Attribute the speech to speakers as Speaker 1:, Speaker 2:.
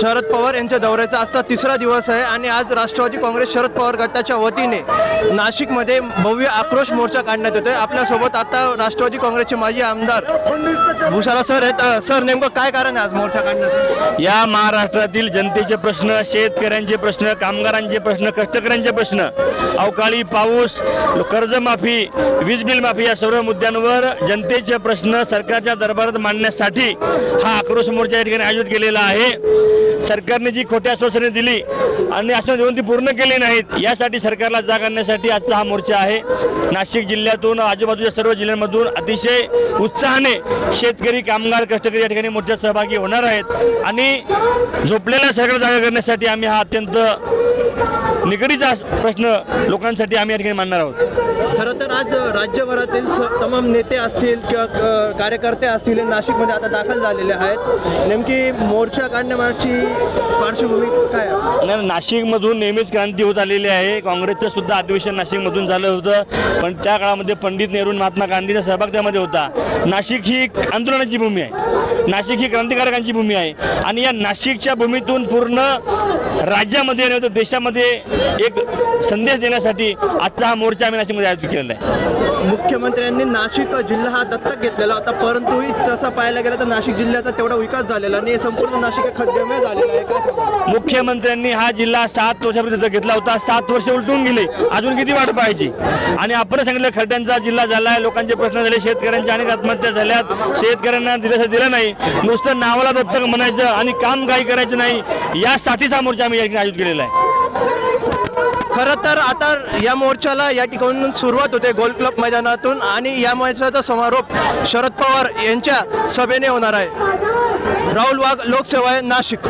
Speaker 1: शरद पवार यांच्या दौऱ्याचा आजचा तिसरा दिवस आहे आणि आज राष्ट्रवादी काँग्रेस शरद पवार गटाच्या वतीने नाशिकमध्ये भव्य आक्रोश मोर्चा काढण्यात येतोय. आपल्यासोबत आता राष्ट्रवादी काँग्रेसचे माजी आमदार भुसारा सर आहेत. सर नेमकं काय कारण आहे आज मोर्चा काढण्यात
Speaker 2: या महाराष्ट्रातील जनतेचे प्रश्न शेतकऱ्यांचे प्रश्न कामगारांचे प्रश्न कष्टकऱ्यांचे प्रश्न अवकाळी पाऊस कर्जमाफी वीज बिल माफी या सर्व मुद्द्यांवर जनतेचे प्रश्न सरकारच्या दरबारात मांडण्यासाठी हा आक्रोश मोर्चा या ठिकाणी आयोजित केलेला आहे. सरकारने जी खोटी आश्वासने दिली आणि आश्वासन देऊन ती पूर्ण केली नाहीत यासाठी सरकारला जाग आणण्यासाठी आजचा हा मोर्चा आहे. नाशिक जिल्ह्यातून आजूबाजूच्या सर्व जिल्ह्यांमधून अतिशय उत्साहाने शेतकरी कामगार कष्टकरी या ठिकाणी मोर्चात सहभागी होणार आहेत. आणि झोपलेल्या सरकार जागा करण्यासाठी आम्ही हा अत्यंत निगडीचा प्रश्न लोकांसाठी आम्ही या ठिकाणी मांडणार आहोत.
Speaker 1: खरं तर आज राज्यभरातील स- तमाम नेते असतील किंवा क- कार्यकर्ते असतील नाशिकमध्ये आता दाखल झालेले आहेत. नेमकी मोर्चा काढण्यामागची पार्श्वभूमी काय
Speaker 2: नाही, नाशिकमधून नेहमीच क्रांती होत आलेली आहे. काँग्रेसचं सुद्धा अधिवेशन नाशिकमधून झालं होतं. पण त्या काळामध्ये पंडित नेहरू महात्मा गांधीचा सहभाग त्यामध्ये होता. नाशिक ही आंदोलनाची भूमी आहे. नाशिक ही क्रांतिकारकांची भूमी आहे. आणि या नाशिकच्या भूमीतून पूर्ण राज्यामध्ये नाही तर देशामध्ये एक संदेश देण्यासाठी आजचा हा मोर्चा आम्ही नाशिकमध्ये आयोजित केलेला आहे.
Speaker 1: मुख्यमंत्र्यांनी नाशिक जिल्हा हा दत्तक घेतलेला होता परंतुही तसा पाहायला गेला तर नाशिक जिल्ह्याचा तेवढा विकास झालेला नाही संपूर्ण नाशिक खदगमय झालेलं आहे. सांगा?
Speaker 2: मुख्यमंत्र्यांनी हा जिल्हा सात वर्षापर्यंत घेतला होता सात वर्ष उलटून गेली अजून किती वाट पाहायची? आणि आपण सांगितलं खड्ड्यांचा जिल्हा झाला आहे लोकांचे प्रश्न झाले शेतकऱ्यांच्या अनेक आत्महत्या झाल्यात शेतकऱ्यांना दिलं दिलं नाही नुसतं नावाला दत्तक म्हणायचं आणि काम काही करायचं नाही यासाठीच हा मोर्चा आम्ही या ठिकाणी आयोजित केलेला आहे.
Speaker 1: खरं तर आता या मोर्चाला या ठिकाणून सुरुवात होते गोल क्लब मैदानातून आणि या मोर्चाचा समारोप शरद पवार यांच्या सभेने होणार आहे. राहुल वाघ लोकसेवा नाशिक.